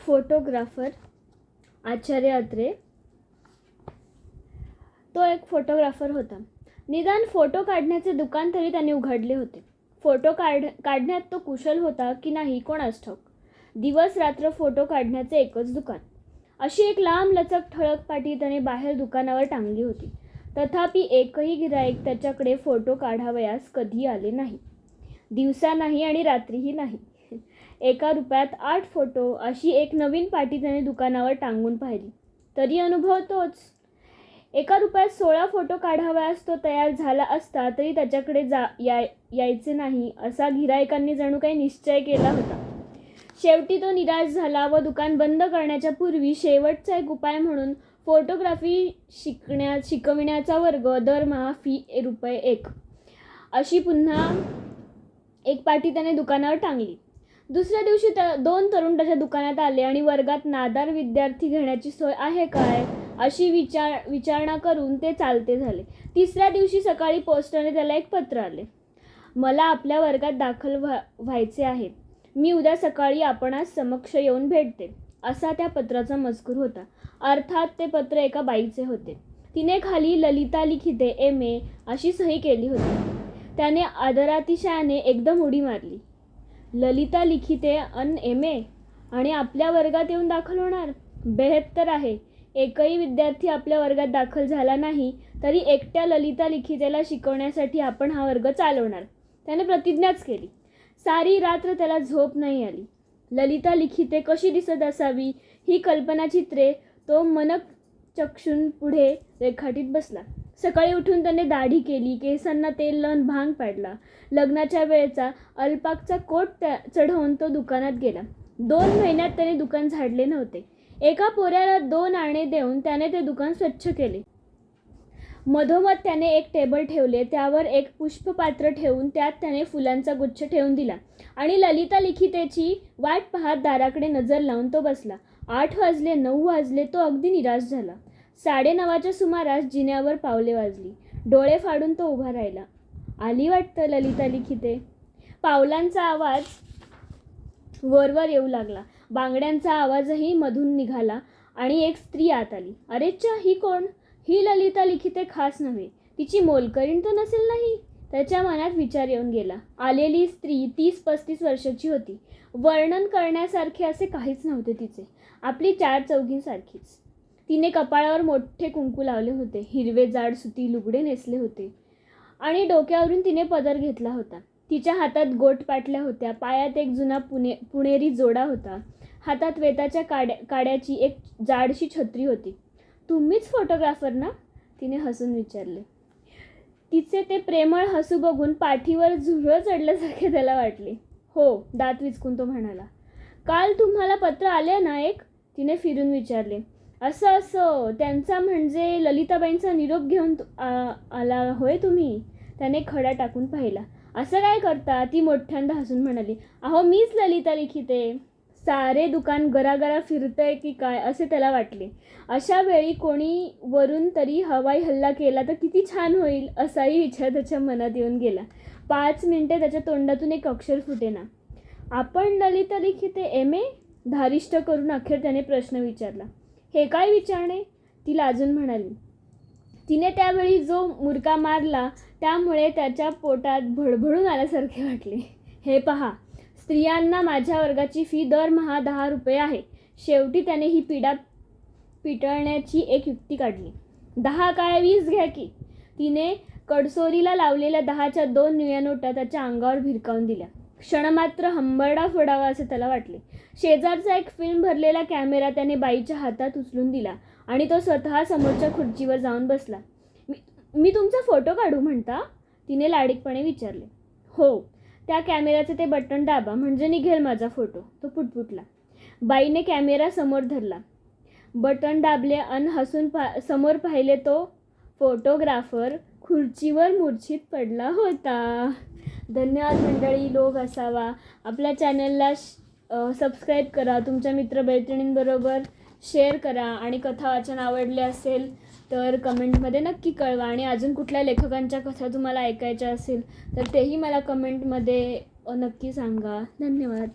Photographer Acharya Atre. तो एक photographer होता. निदान फोटो काढण्याचे दुकान तरी त्याने उघडले होते. फोटो काढ काढण्यात तो कुशल होता की नाही कोणास ठाऊक. दिवस रात्र फोटो काढण्याचे एकच दुकान. अशी एक लांब लचक ठळक पाटी त्याने बाहेर दुकानावर टांगली होती. तथापि एकही गिराईक त्याच्याकडे फोटो काढावयास कधी आले नाही. दिवसा नाही आणि रात्रीही नाही. एका रुपयात आठ फोटो अशी एक नवीन पाटी त्याने दुकानावर टांगून पाहिली. तरी अनुभव तोच. एका रुपयात सोळा फोटो काढावयास तो तयार झाला असता तरी त्याच्याकडे जा याय यायचे नाही असा गिरायकांनी जणू काही निश्चय केला होता. शेवटी तो निराश झाला व दुकान बंद करण्याच्या पूर्वी शेवटचा एक उपाय म्हणून फोटोग्राफी शिकण्या शिकविण्याचा वर्ग दरमहा फी ए रुपये एक. अशी पुन्हा एक पाटी त्याने दुकानावर टांगली. दुसऱ्या दिवशी त्या दोन तरुण त्याच्या दुकानात आले आणि वर्गात नादार विद्यार्थी घेण्याची सोय आहे काय अशी विचार विचारणा करून ते चालते झाले. तिसऱ्या दिवशी सकाळी पोस्टाने त्याला एक पत्र आले. मला आपल्या वर्गात दाखल व्हा व्हायचे आहे. मी उद्या सकाळी आपणास समक्ष येऊन भेटते असा त्या पत्राचा मजकूर होता. अर्थात ते पत्र एका बाईचे होते. तिने खाली ललिता लिखिते एम ए अशी सही केली होती. त्याने आदरातिशयाने एकदम उडी मारली. ललिता लिखिते अन एम ए. आणि आपल्या वर्गात येऊन दाखल होणार? बेहत्तर आहे. एकही विद्यार्थी आपल्या वर्गात दाखल झाला नाही तरी एकट्या ललिता लिखितेला शिकवण्यासाठी आपण हा वर्ग चालवणार. त्याने प्रतिज्ञाच केली. सारी रात्र त्याला झोप नाही आली. ललिता लिखिते कशी दिसत असावी ही कल्पनाचित्रे तो मनक चक्षून पुढे रेखाटीत बसला. सकाळी उठून त्याने दाढी केली केसांना तेल लावून भांग पाडला. लग्नाच्या वेळेचा अल्पाकचा कोट त्या चढवून तो दुकानात गेला. दोन महिन्यात त्याने दुकान झाडले नव्हते. एका पोऱ्याला दोन आणे देऊन त्याने ते दुकान स्वच्छ केले. मधोमध त्याने एक टेबल ठेवले त्यावर एक पुष्पपात्र ठेवून त्यात त्याने फुलांचा गुच्छ ठेवून दिला आणि ललिता लिखितेची वाट पाहत दाराकडे नजर लावून तो बसला. आठ वाजले नऊ वाजले तो अगदी निराश झाला. साडेनवाच्या सुमारास जिन्यावर पावले वाजली. डोळे फाडून तो उभा राहिला. आली वाटतं ललिता लिखिते? पावलांचा आवाज वरवर येऊ लागला. बांगड्यांचा आवाजही मधून निघाला आणि एक स्त्री आत आली. अरेच्या ही कोण? ही ललिता लिखिते खास नव्हे. तिची मोलकरीण तर नसेल नाही? त्याच्या मनात विचार येऊन गेला. आलेली स्त्री तीस पस्तीस वर्षाची होती. वर्णन करण्यासारखे असे काहीच नव्हते तिचे. आपली चार चौघींसारखीच. तिने कपाळावर मोठे कुंकू लावले होते. हिरवे जाड सुती लुगडे नेसले होते. आणि डोक्यावरून तिने पदर घेतला होता. तिच्या हातात गोट पाटल्या होत्या. पायात एक जुना पुणे पुणेरी जोडा होता. हातात वेताच्या काड्या काड्याची एक जाडशी छत्री होती. तुम्हीच फोटोग्राफर ना? तिने हसून विचारले. तिचे ते प्रेमळ हसू बघून पाठीवर झुरळ चढल्यासारखे त्याला वाटले. हो दात विचकून तो म्हणाला. काल तुम्हाला पत्र आले ना एक? तिने फिरून विचारले. असं असं. त्यांचा म्हणजे ललिताबाईंचा निरोप घेऊन तु- आला होय तुम्ही? त्याने खडा टाकून पाहिला. असं काय करता? ती मोठ्यांदा हसून म्हणाली अहो मीच ललिता लिखिते. सारे दुकान गरागरा फिरतंय की काय? असे त्याला वाटले. अशा वेळी कोणी वरून तरी हवाई हल्ला केला तर किती छान होईल असाही विचार त्याच्या मनात येऊन गेला. पाच मिनिटे त्याच्या तोंडातून एक अक्षर फुटेना. आपण ललिता लिखिते एम ए? धारिष्ट करून अखेर त्याने प्रश्न विचारला. हे काय विचारणे? ती लाजून म्हणाली. तिने त्यावेळी जो मुरका मारला त्यामुळे त्याच्या पोटात भडभडून आल्यासारखे वाटले. हे पहा स्त्रियांना माझ्या वर्गाची फी दरमहा दहा रुपये आहे. शेवटी त्याने ही पिढा पिटळण्याची एक युक्ती काढली. दहा काय वीस घ्या की. तिने कडसोरीला लावलेल्या दहाच्या दोन निळ्या नोटा त्याच्या अंगावर भिरकावून दिल्या. क्षणमात्र हंबरडा फोडावा असे त्याला वाटले. शेजारचा एक फिल्म भरलेला कॅमेरा त्याने बाईच्या हातात उचलून दिला आणि तो स्वतः समोरच्या खुर्चीवर जाऊन बसला. मी मी तुमचा फोटो काढू म्हणता? तिने लाडीकपणे विचारले. हो. त्या कॅमेऱ्याचे ते बटन दाबा म्हणजे निघेल माझा फोटो तो पुटपुटला. बाईने कॅमेरा समोर धरला. बटन दाबले अन हसून पा समोर पाहिले तो फोटोग्राफर खुर्चीवर मूर्छित पडला होता. धन्यवाद मंडळी लोक असावा. आपल्या चॅनलला सबस्क्राईब करा. तुमच्या मित्रमैत्रिणींबरोबर शेअर करा. आणि कथा वाचन आवडले असेल तर कमेंटमध्ये नक्की कळवा. आणि अजून कुठल्या लेखकांच्या कथा तुम्हाला ऐकायच्या असेल तर तेही मला कमेंटमध्ये नक्की सांगा. धन्यवाद.